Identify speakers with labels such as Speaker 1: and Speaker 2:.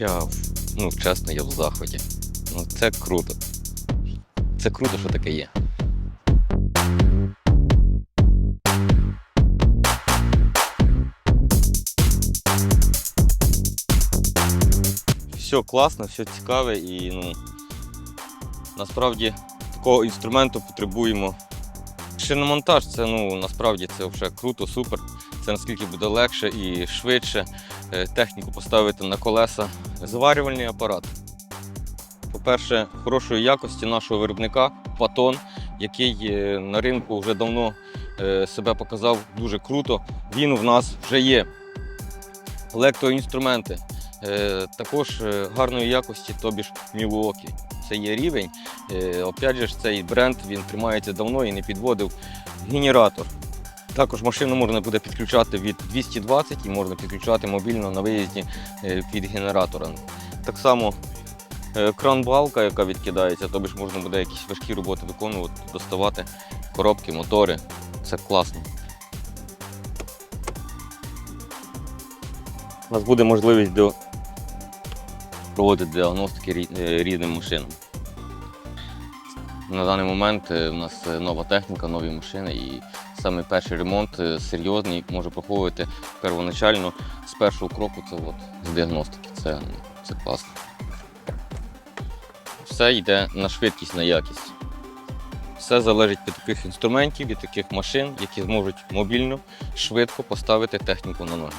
Speaker 1: Я, ну, чесно, я в заході. Ну, це круто. Це круто, що таке є. Все класно, все цікаве і ну, насправді такого інструменту потребуємо. Шиномонтаж це ну насправді це вже круто, супер. Це наскільки буде легше і швидше е, техніку поставити на колеса. Заварювальний апарат. По-перше, хорошої якості нашого виробника Патон, який е, на ринку вже давно е, себе показав дуже круто. Він в нас вже є. Електроінструменти. Також гарної якості, тобі ж Milwaukee. Це є рівень. Е, Опять же, цей бренд він тримається давно і не підводив генератор. Також машину можна буде підключати від 220 і можна підключати мобільно на виїзді е, від генератора. Так само е, кран-балка, яка відкидається, тобі ж можна буде якісь важкі роботи виконувати, доставати коробки, мотори. Це класно. У нас буде можливість до... проводити діагностики рі- різним машинам. На даний момент е, у нас е, нова техніка, нові машини і саме перший ремонт е, серйозний може проходити первоначально з першого кроку це от, з діагностики. Це, ну, це класно. Все йде на швидкість, на якість. Все залежить від таких інструментів, від таких машин, які зможуть мобільно, швидко поставити техніку на ноги.